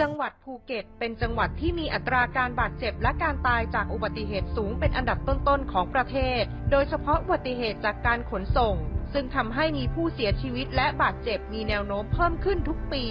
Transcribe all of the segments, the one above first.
จังหวัดภูเก็ต เป็นจังหวัดที่มีอัตราการบาดเจ็บและการตายจากอุบัติเหตุสูงเป็นอันดับต้นๆของประเทศ โดยเฉพาะอุบัติเหตุจากการขนส่ง ซึ่งทำให้มีผู้เสียชีวิตและบาดเจ็บมีแนวโน้มเพิ่มขึ้นทุกปี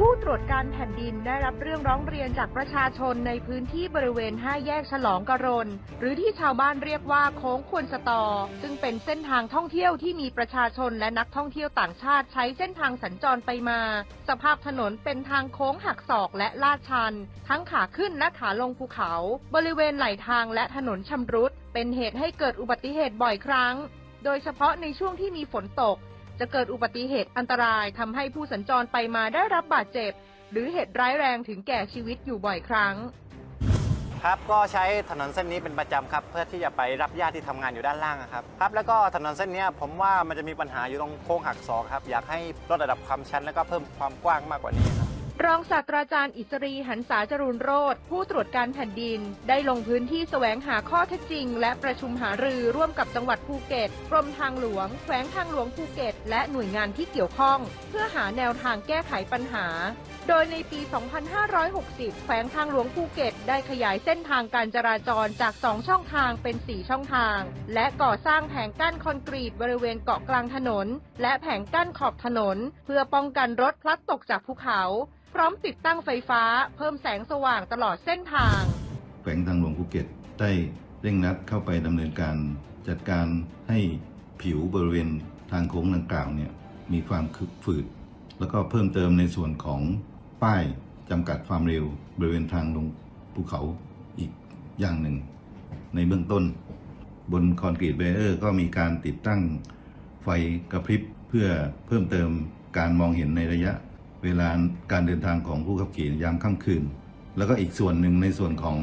ผู้ตรวจการแผ่นดินได้รับเรื่องร้องเรียนจากประชาชนในพื้นที่บริเวณ 5 แยกฉลองกรน หรือที่ชาวบ้านเรียกว่าโค้งควนสตอ ซึ่งเป็นเส้นทางท่องเที่ยวที่มีประชาชนและนักท่องเที่ยวต่างชาติใช้เส้นทางสัญจรไปมา สภาพถนนเป็นทางโค้งหักศอกและลาดชัน ทั้งขาขึ้นและขาลงภูเขา บริเวณไหลทางและถนนชำรุด เป็นเหตุให้เกิดอุบัติเหตุบ่อยครั้ง โดยเฉพาะในช่วงที่มีฝนตก จะเกิดอุบัติเหตุอันตรายทำให้ผู้สัญจรไปมาได้รับบาดเจ็บ หรือเหตุร้ายแรงถึงแก่ชีวิตอยู่บ่อยครั้ง ครับก็ใช้ถนนเส้นนี้เป็นประจำครับ เพื่อที่จะไปรับญาติที่ทำงานอยู่ด้านล่างอะครับครับ แล้วก็ถนนเส้นเนี้ยผมว่ามันจะมีปัญหาอยู่ตรงโค้งหักศอกครับอยากให้ลดระดับความชันแล้วก็เพิ่มความกว้างมากกว่านี้ครับ รองศาสตราจารย์อิสรีหันษาจรุนโรธผู้ตรวจการแผ่นดิน ได้ลงพื้นที่แสวงหาข้อเท็จจริง และประชุมหารือร่วมกับจังหวัดภูเก็ต กรมทางหลวง แขวงทางหลวงภูเก็ต และหน่วยงานที่เกี่ยวข้อง เพื่อหาแนวทางแก้ไขปัญหา โดยในปี 2560 แขวงทางหลวงภูเก็ต ได้ขยายเส้นทางการจราจรจาก 2 ช่องทางเป็น 4 ช่องทาง และก่อสร้างแผงกั้นคอนกรีตบริเวณเกาะกลางถนน และแผงกั้นขอบถนน เพื่อป้องกันรถพลัดตกจากภูเขาพร้อมติดตั้งไฟฟ้าเพิ่มแสงสว่างตลอดเส้นทาง แขวงทางหลวงภูเก็ตได้เร่งรัดเข้าไปดำเนินการจัดการให้ผิวบริเวณทางโค้งดังกล่าวเนี่ยมีความคึกฝืด แล้วก็เพิ่มเติมในส่วนของป้ายจำกัดความเร็วบริเวณทางลงภูเขาอีกอย่างหนึ่ง ในเบื้องต้น บนคอนกรีตเบรเออร์ก็มีการติดตั้งไฟกระพริบเพื่อเพิ่มเติมการมองเห็นในระยะ เวลาการเดินทางของผู้ขับขี่ยามค่ำคืน แล้วก็อีกส่วนหนึ่งในส่วนของ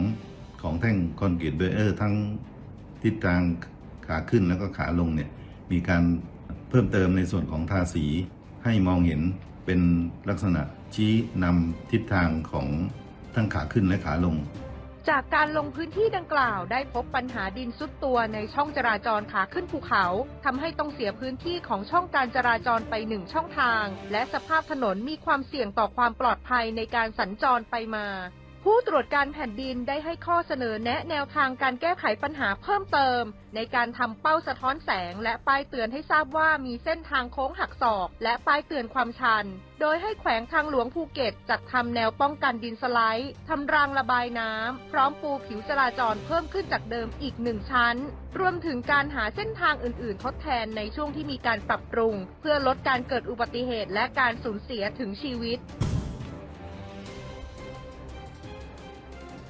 ของแท่งคอนกรีตเบรเออร์ทั้งทิศทางขาขึ้นแล้วก็ขาลงเนี่ยมีการเพิ่มเติมในส่วนของทาสีให้มองเห็นเป็นลักษณะชี้นำทิศทางของทั้งขาขึ้นและขาลง จากการลงพื้นที่ดังกล่าวได้พบปัญหาดินซุดตัวในช่องจราจรขาขึ้นภูเขาทำให้ต้องเสียพื้นที่ของช่องการจราจรไปหนึ่งช่องทาง และสภาพถนนมีความเสี่ยงต่อความปลอดภัยในการสัญจรไปมา ผู้ตรวจการแผ่นดินได้ให้ข้อเสนอแนะแนวทางการแก้ไขปัญหาเพิ่มเติม ในการทำเป้าสะท้อนแสง และป้ายเตือนให้ทราบว่ามีเส้นทางโค้งหักศอก และป้ายเตือนความชัน โดยให้แขวงทางหลวงภูเก็ต จัดทำแนวป้องกันดินสไลด์ทำรางระบายน้ำ พร้อมปูผิวจราจรเพิ่มขึ้นจากเดิมอีกหนึ่งชั้น รวมถึงการหาเส้นทางอื่นๆ ทดแทนในช่วงที่มีการปรับปรุง เพื่อลดการเกิดอุบัติเหตุและการสูญเสียถึงชีวิต